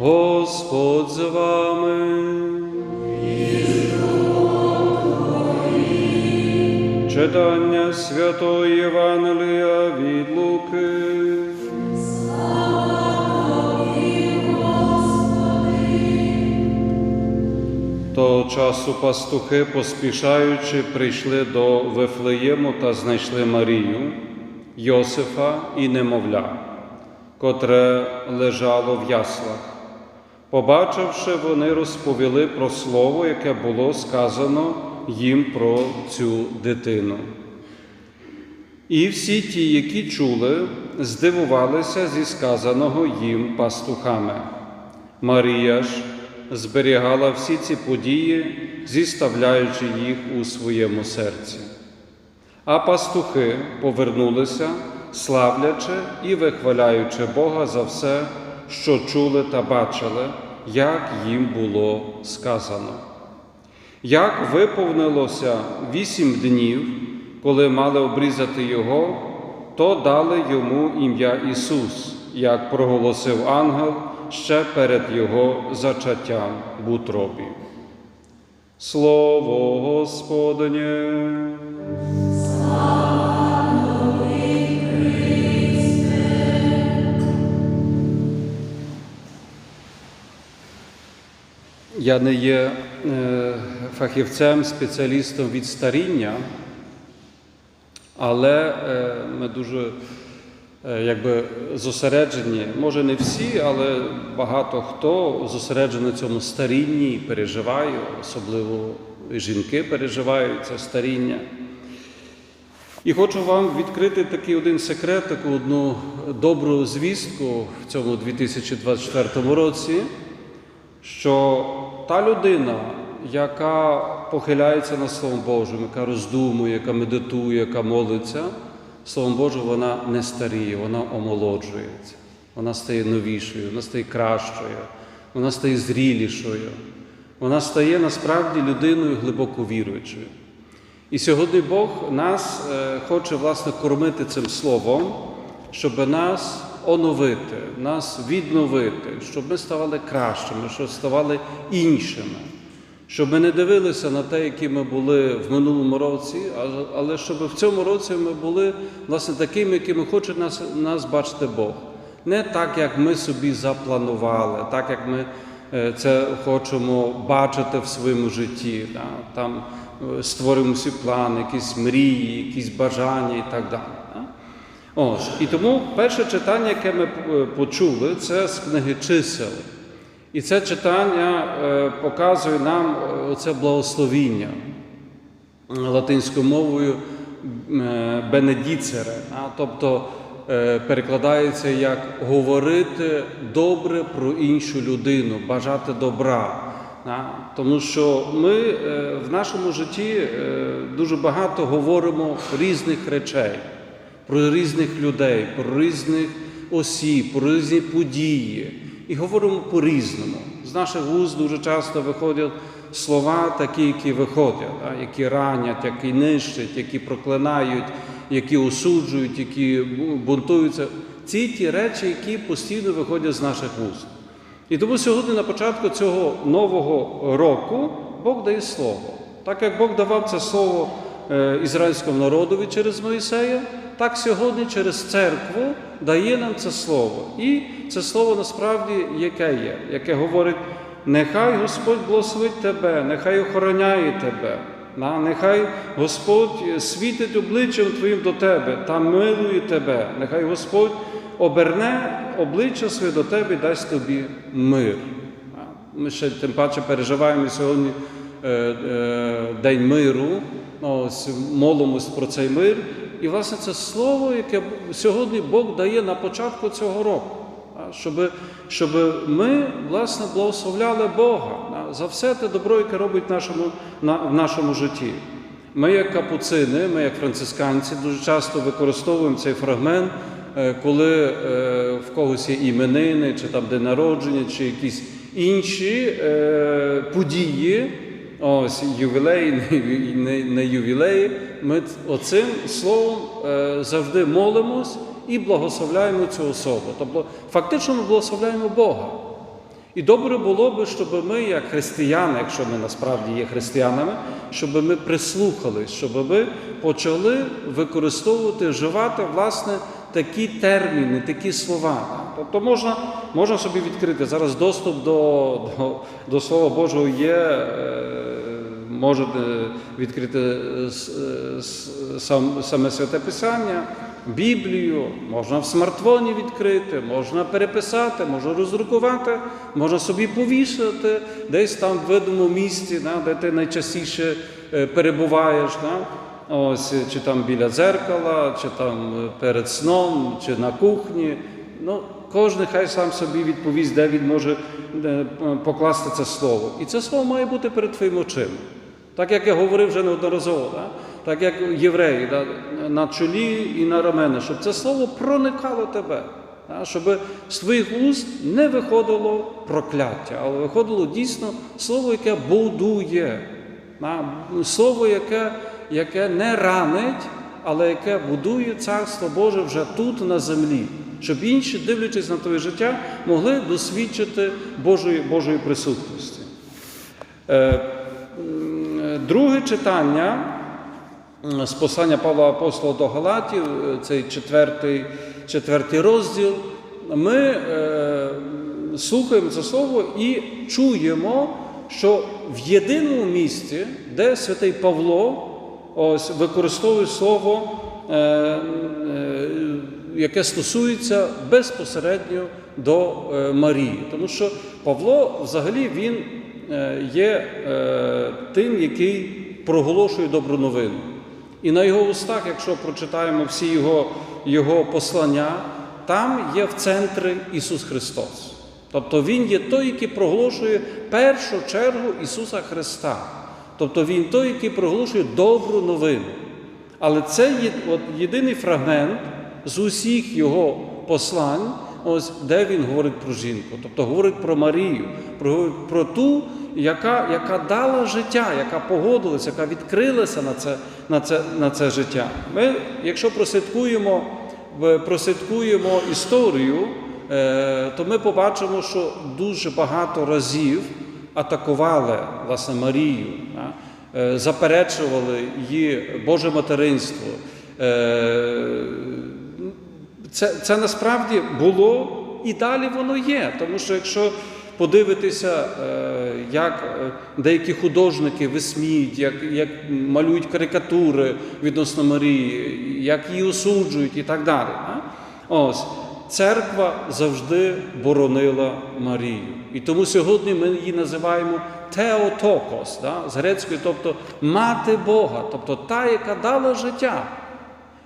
Господь з вами. Читання Святої Євангелія від Луки. Того часу пастухи, поспішаючи, прийшли до Вифлеєму та знайшли Марію, Йосифа і немовля, котре лежало в яслах. Побачивши, вони розповіли про слово, яке було сказано їм про цю дитину. І всі ті, які чули, здивувалися зі сказаного їм пастухами. Марія ж зберігала всі ці події, зіставляючи їх у своєму серці. А пастухи повернулися, славлячи і вихваляючи Бога за все, що чули та бачили, як їм було сказано. Як виповнилося вісім днів, коли мали обрізати його, то дали йому ім'я Ісус, як проголосив ангел ще перед Його зачаттям в утробі. Слово Господнє. Я не є е, фахівцем, спеціалістом від старіння, але е, ми дуже е, якби зосереджені, може не всі, але багато хто зосереджений на цьому старінні і переживає, особливо жінки переживають це старіння. І хочу вам відкрити такий один секрет, таку одну добру звістку в цьому 2024 році, що та людина, яка похиляється над Словом Божим, яка роздумує, яка медитує, яка молиться, Словом Божим, вона не старіє, вона омолоджується, вона стає новішою, вона стає кращою, вона стає зрілішою, вона стає насправді людиною глибоко віруючою. І сьогодні Бог нас е, хоче власне кормити цим словом, щоб нас оновити, нас відновити, щоб ми ставали кращими, щоб ставали іншими, щоб ми не дивилися на те, які ми були в минулому році, але щоб в цьому році ми були власне такими, якими хоче нас, нас бачити Бог. Не так, як ми собі запланували, так як ми е, це хочемо бачити в своєму житті. да, Там е, створюємо всі плани, якісь мрії, якісь бажання і так далі. Ось. І тому перше читання, яке ми е, почули, це з книги чисел. І це читання е, показує нам е, оце благословіння латинською мовою бенедіцере, тобто перекладається як говорити добре про іншу людину, бажати добра. Тому що ми в нашому житті дуже багато говоримо різних речей про різних людей, про різних осіб, про різні події. І говоримо по-різному. З наших вуст дуже часто виходять слова, такі, які виходять, які ранять, які нищать, які проклинають, які осуджують, які бунтуються. Ці ті речі, які постійно виходять з наших вуст. І тому сьогодні, на початку цього нового року, Бог дає слово. Так як Бог давав це слово е, ізраїльському народові через Моїсея, так сьогодні через церкву дає нам це слово. І це слово насправді яке є, яке говорить: нехай Господь благословить тебе, нехай охороняє тебе. Нехай Господь світить обличчям Твоїм до тебе та милує тебе. Нехай Господь оберне обличчя своє до тебе і дасть тобі мир. Ми ще тим паче переживаємо сьогодні е, е, День миру, ну, ось молимось про цей мир. І, власне, це слово, яке сьогодні Бог дає на початку цього року. Щоб, щоб ми, власне, благословляли Бога за все те добро, яке робить в нашому, на, в нашому житті. Ми, як капуцини, ми, як францисканці, дуже часто використовуємо цей фрагмент, е, коли е, в когось є іменини, чи там день народження, чи якісь інші е, події, ось ювілеї, не, не, ювілеї. Ми оцим словом е, завжди молимось і благословляємо цю особу. Тобто, фактично, ми благословляємо Бога. І добре було би, щоб ми, як християни, якщо ми насправді є християнами, щоб ми прислухались, щоб ми почали використовувати, вживати власне такі терміни, такі слова. Тобто можна, можна собі відкрити зараз доступ до, до, до Слова Божого є. е, Можете відкрити сам, саме святе Писання, Біблію, можна в смартфоні відкрити, можна переписати, можна роздрукувати, можна собі повішати десь там в видному місці, де ти найчастіше е, перебуваєш. Ось, чи там біля дзеркала, чи там е, перед сном, чи на кухні. Ну, кожен хай сам собі відповість, де він може е, покласти це слово. І це слово має бути перед твоїм очима. Так як я говорив вже неодноразово, да? так як євреї да? на чолі і на рамени, щоб це слово проникало тебе, да? щоб з твоїх уст не виходило прокляття, але виходило дійсно слово, яке будує, да? слово, яке, яке не ранить, але яке будує царство Боже вже тут на землі, щоб інші, дивлячись на твоє життя, могли досвідчити Божої, Божої присутності. Е, Друге читання з послання Павла Апостола до Галатів, е, цей четвертий, четвертий розділ, ми е, слухаємо це слово і чуємо, що в єдиному місці, де святий Павло ось, використовує слово, яке стосується безпосередньо до е, Марії. Тому що Павло взагалі він е, є е, тим, який проголошує добру новину. І на його устах, якщо прочитаємо всі його, його послання, там є в центрі Ісус Христос. Тобто Він є той, який проголошує першу чергу Ісуса Христа. Тобто Він той, який проголошує добру новину. Але це єдиний фрагмент з усіх його послань, ось де він говорить про жінку, тобто говорить про Марію, про, про ту, яка, яка дала життя, яка погодилася, яка відкрилася на це, на це, на це життя. Ми, якщо прослідкуємо, в- прослідкуємо історію, е, то ми побачимо, що дуже багато разів атакували власне Марію. е, Заперечували її Боже материнство. Це, це насправді було і далі воно є. Тому що якщо подивитися, е, як е, деякі художники висміють, як, як малюють карикатури відносно Марії, як її осуджують і так далі. Ось. Церква завжди боронила Марію. І тому сьогодні ми її називаємо Теотокос, да? з грецької, тобто мати Бога, тобто та, яка дала життя.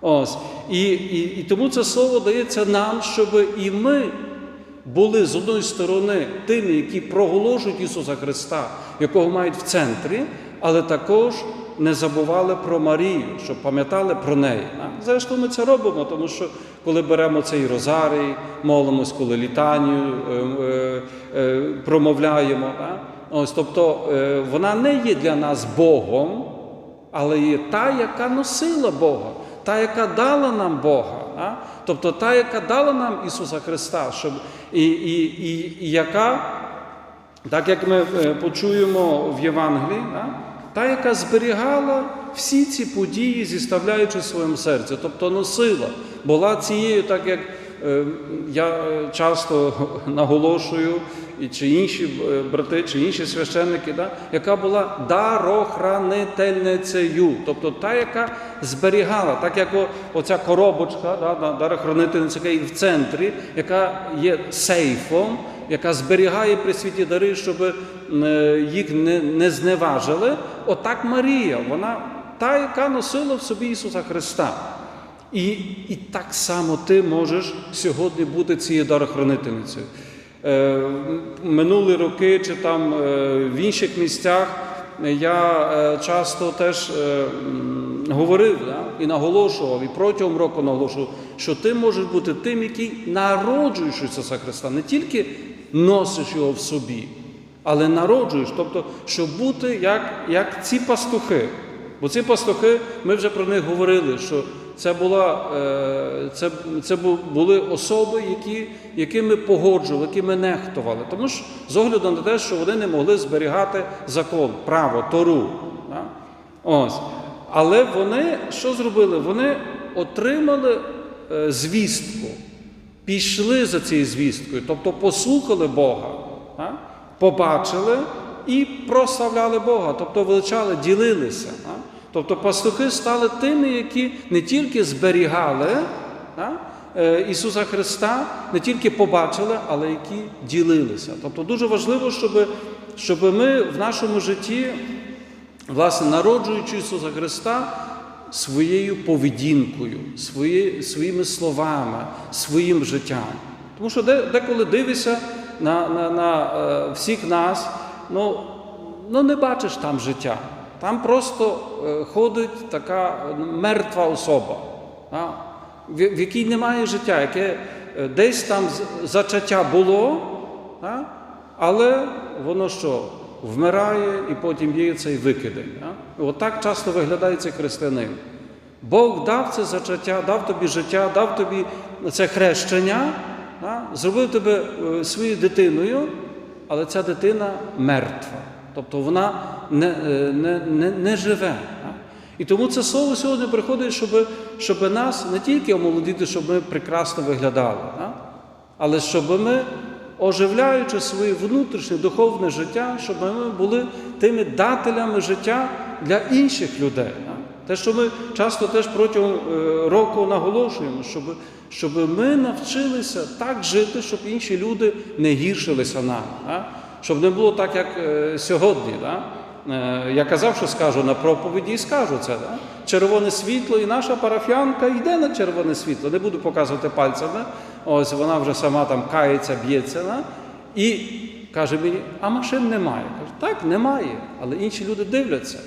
Ось. І, і, і тому це слово дається нам, щоб і ми були з одної сторони тими, які проголошують Ісуса Христа, якого мають в центрі, але також не забували про Марію, щоб пам'ятали про неї. Зрештою, ми це робимо, тому що коли беремо цей розарій, молимось, коли літанію е, е, е, промовляємо. Ось, тобто вона не є для нас Богом, але є та, яка носила Бога, та, яка дала нам Бога, а? тобто та, яка дала нам Ісуса Христа, щоб, і, і, і, і яка, так як ми е, почуємо в Євангелії, а? та, яка зберігала всі ці події, зіставляючи в своєму серці, тобто носила, була цією, так як я е, часто наголошую, і чи інші е, брати, чи інші священники, да, яка була дарохранительницею, тобто та, яка зберігала, так як оця коробочка, да, да, дарохранительниця, є в центрі, яка є сейфом, яка зберігає при світі дари, щоб е, їх не, не зневажили. Отак Марія, вона та, яка носила в собі Ісуса Христа. І, і так само ти можеш сьогодні бути цією дарохранительницею. Е, минулі роки чи там е, в інших місцях я е, часто теж е, говорив да, і наголошував, і протягом року наголошував, що ти можеш бути тим, який народжуєш Ісуса Христа, не тільки носиш його в собі, але народжуєш, тобто, щоб бути як, як ці пастухи. Бо ці пастухи, ми вже про них говорили, що Це, була, е, це, це були особи, які, якими погоджували, якими нехтували. Тому що з огляду на те, що вони не могли зберігати закон, право, тору. Да? Ось. Але вони що зробили? Вони отримали е, звістку, пішли за цією звісткою, тобто послухали Бога, да? побачили і прославляли Бога, тобто величали, ділилися. Да? Тобто пастухи стали тими, які не тільки зберігали да? е, Ісуса Христа, не тільки побачили, але які ділилися. Тобто дуже важливо, щоб, щоб ми в нашому житті власне, народжуючи Ісуса Христа своєю поведінкою, свої, своїми словами, своїм життям. Тому що деколи дивишся на, на, на е, всіх нас, ну, ну не бачиш там життя. Там просто е, ходить така мертва особа, в, якій немає життя, яке е, десь там зачаття було, але воно що? Вмирає і потім є цей викидень. Отак часто виглядає цей християнин. Бог дав це зачаття, дав тобі життя, дав тобі це хрещення, зробив тебе е, своєю дитиною, але ця дитина мертва. Тобто вона не, е, не, не, не живе. І тому це слово сьогодні приходить, щоб, щоб нас не тільки омолодити, щоб ми прекрасно виглядали, да? але щоб ми, оживляючи своє внутрішнє духовне життя, щоб ми були тими дателями життя для інших людей. Те, що ми часто теж протягом е, року наголошуємо, щоб, щоб ми навчилися так жити, щоб інші люди не гіршилися нами. Да? Щоб не було так, як е, сьогодні. Да? Е, Я казав, що скажу на проповіді і скажу це. Да? Червоне світло, і наша парафіянка йде на червоне світло. Не буду показувати пальцями. Ось вона вже сама там кається, б'ється. Да? І каже мені, а машин немає. Кажу, так, немає. Але інші люди дивляться.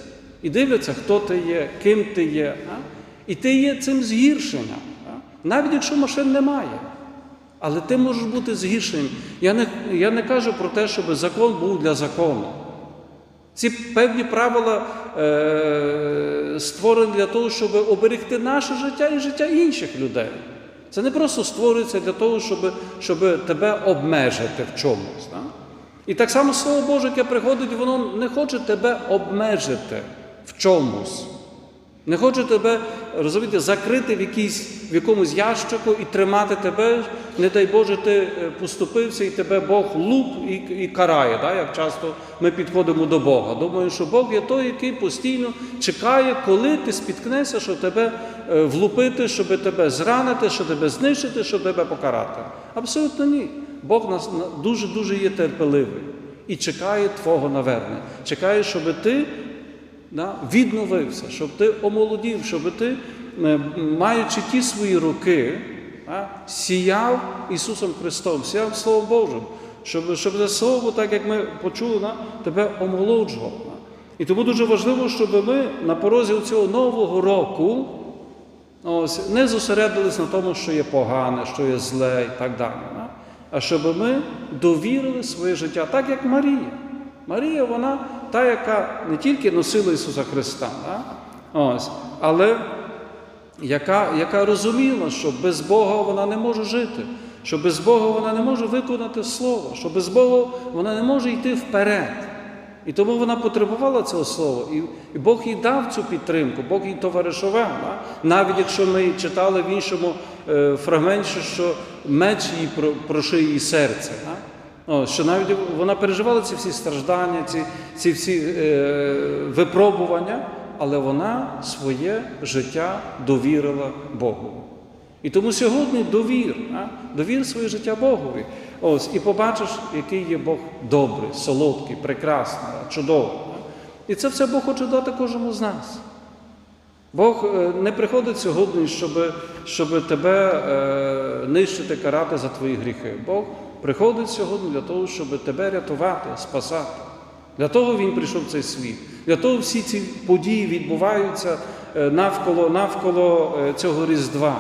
І дивляться, хто ти є, ким ти є. А? І ти є цим згіршенням. А? Навіть якщо машин немає. Але ти можеш бути згіршеним. Я не, я не кажу про те, щоб закон був для закону. Ці певні правила е, створені для того, щоб оберегти наше життя і життя інших людей. Це не просто створюється для того, щоб, щоб тебе обмежити в чомусь. Да? І так само Слово Боже, яке приходить, воно не хоче тебе обмежити в чомусь. Не хоче тебе, розумієте, закрити в, якійсь, в якомусь ящику і тримати тебе, не дай Боже, ти е, поступився, і тебе Бог луп і, і карає, да? як часто ми підходимо до Бога. Думаю, що Бог є той, який постійно чекає, коли ти спіткнешся, щоб тебе е, влупити, щоб тебе зранити, щоб тебе знищити, щоб тебе покарати. Абсолютно ні. Бог нас на- дуже-дуже є терпеливий і чекає Твого навернення. Чекає, щоб ти да, відновився, щоб ти омолодів, щоб ти, е, маючи ті свої роки, да, сіяв Ісусом Христом, сіяв Словом Божим, щоб, щоб це Слово, так як ми почули, да, тебе омолоджувало. да. І тому дуже важливо, щоб ми на порозі цього нового року ось, не зосередились на тому, що є погане, що є зле і так далі. да. А щоб ми довірили своє життя, так як Марія. Марія, вона та, яка не тільки носила Ісуса Христа, да? ось, але яка, яка розуміла, що без Бога вона не може жити, що без Бога вона не може виконати Слово, що без Бога вона не може йти вперед. І тому вона потребувала цього слова. І, Бог їй дав цю підтримку, Бог їй товаришував. Да? Навіть якщо ми читали в іншому е, фрагменті, що меч їй про- прошив її серце. Да? Що навіть вона переживала ці всі страждання, ці, ці всі е, випробування, але вона своє життя довірила Богу. І тому сьогодні довір, а? довір своє життя Богові. Ось, і побачиш, який є Бог добрий, солодкий, прекрасний, чудовий. І це все Бог хоче дати кожному з нас. Бог е, не приходить сьогодні, щоб, щоб тебе е, нищити, карати за твої гріхи. Бог приходить сьогодні для того, щоб тебе рятувати, спасати. Для того Він прийшов в цей світ. Для того всі ці події відбуваються е, навколо, навколо е, цього Різдва.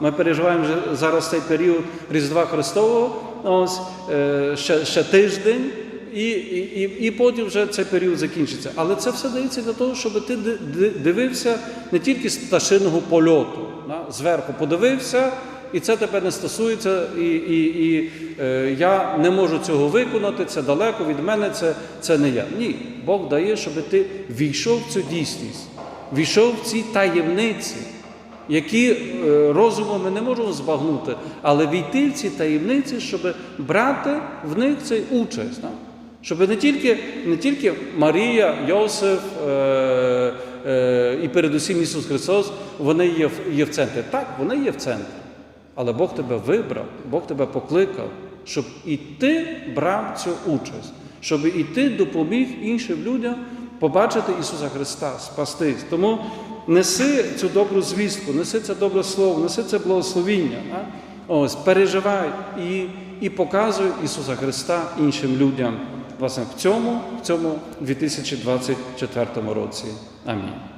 Ми переживаємо зараз цей період Різдва Христового, ось е, ще, ще тиждень, і, і, і, потім вже цей період закінчиться. Але це все дається для того, щоб ти ди- ди- дивився не тільки з пташиного польоту? Зверху подивився, і це тебе не стосується, і, і, і е, я не можу цього виконати, це далеко від мене, це, це не я. Ні, Бог дає, щоб ти війшов в цю дійсність, війшов в ці таємниці, які е, розумом ми не можемо збагнути, але війти в ці таємниці, щоб брати в них цей участь. Да? Щоб не тільки, не тільки Марія, Йосиф е, е, і передусім Ісус Христос, вони є, є в центрі. Так, вони є в центрі. Але Бог тебе вибрав, Бог тебе покликав, щоб і ти брав цю участь, щоб і ти допоміг іншим людям побачити Ісуса Христа, спастись. Тому неси цю добру звістку, неси це добре слово, неси це благословіння. А? Ось, переживай і, і показуй Ісуса Христа іншим людям. Власне, в цьому, в цьому 2024 році. Амінь.